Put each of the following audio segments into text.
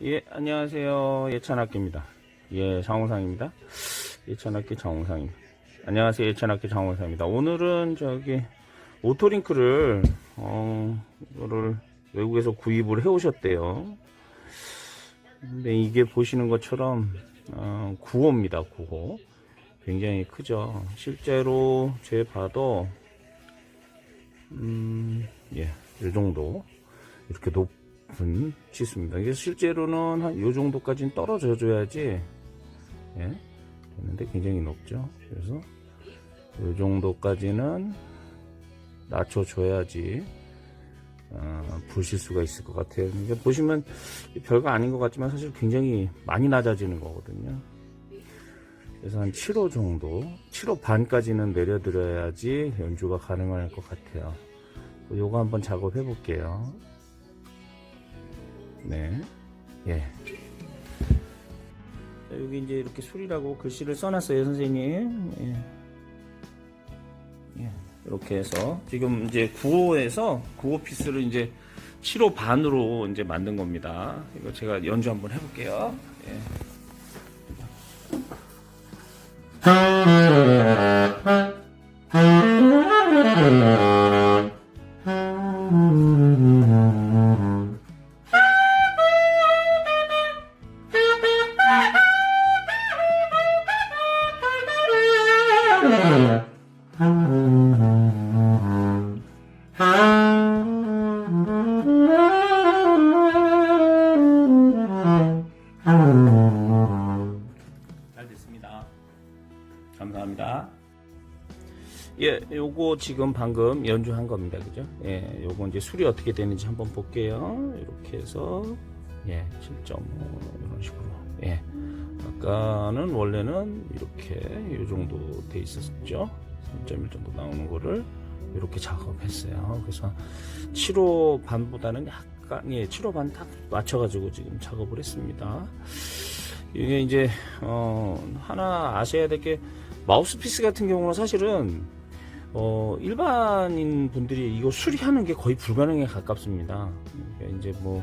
예, 안녕하세요. 예찬학기입니다. 예, 장홍상입니다. 예찬학기 장홍상입니다. 안녕하세요. 예찬학기 장홍상입니다. 오늘은 저기 오토링크를, 어, 이거를 외국에서 구입을 해 오셨대요. 근데 이게 보시는 것처럼, 어, 9호입니다. 9호. 굉장히 크죠. 실제로 제 봐도, 음, 예, 이 정도. 이렇게 높 은 치수입니다. 이게 실제로는 한 요 정도까지는 떨어져 줘야지, 예, 되는데 굉장히 높죠. 그래서 요 정도까지는 낮춰줘야지, 어, 부실 수가 있을 것 같아요. 이게 보시면 별거 아닌 것 같지만 사실 굉장히 많이 낮아지는 거거든요. 그래서 한 7호 정도, 7호 반까지는 내려드려야지 연주가 가능할 것 같아요. 요거 한번 작업해 볼게요. 네. 예. 자, 여기 이제 이렇게 술이라고 글씨를 써놨어요, 선생님. 예. 예. 이렇게 해서 지금 이제 9호에서 9호 피스를 이제 7호 반으로 이제 만든 겁니다. 이거 제가 연주 한번 해볼게요. 예. 잘 됐습니다. 감사합니다. 예, 요거 지금 방금 연주한 겁니다. 그죠? 예, 요거 이제 술이 어떻게 되는지 한번 볼게요. 이렇게 해서, 예, 7.5, 이런 식으로. 예. 아까는 원래는 이렇게 요 정도 돼 있었죠. 3.1 정도 나오는 거를 이렇게 작업했어요. 그래서 7호 반보다는 약간, 예, 7호 반 딱 맞춰 가지고 지금 작업을 했습니다. 이게 이제 어 하나 아셔야 될 게 마우스피스 같은 경우는 사실은 어 일반인 분들이 이거 수리하는 게 거의 불가능에 가깝습니다. 이게 이제 뭐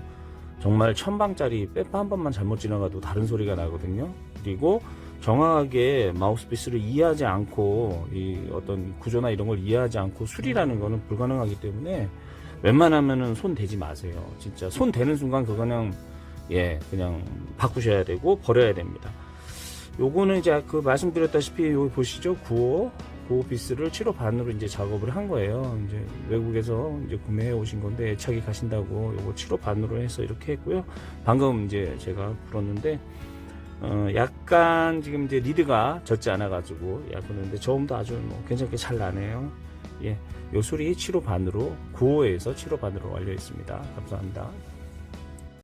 정말 천방짜리 빼파 한 번만 잘못 지나가도 다른 소리가 나거든요. 그리고 정확하게 마우스피스를 이해하지 않고 이 어떤 구조나 이런 걸 이해하지 않고 수리라는 거는 불가능하기 때문에 웬만하면은 손 대지 마세요. 진짜 손 대는 순간 그거 그냥 예, 그냥 바꾸셔야 되고 버려야 됩니다. 요거는 이제 그 말씀드렸다시피 여기 보시죠. 9호, 9호 피스를 7호 반으로 이제 작업을 한 거예요. 이제 외국에서 이제 구매해 오신 건데 애착이 가신다고 요거 7호 반으로 해서 이렇게 했고요. 방금 이제 제가 불었는데 어, 약간 지금 이제 리드가 젖지 않아 가지고 약그는데 저음도 아주 뭐 괜찮게 잘 나네요. 예. 요 소리 7호 반으로 9호에서 7호 반으로 완료했습니다. 감사합니다.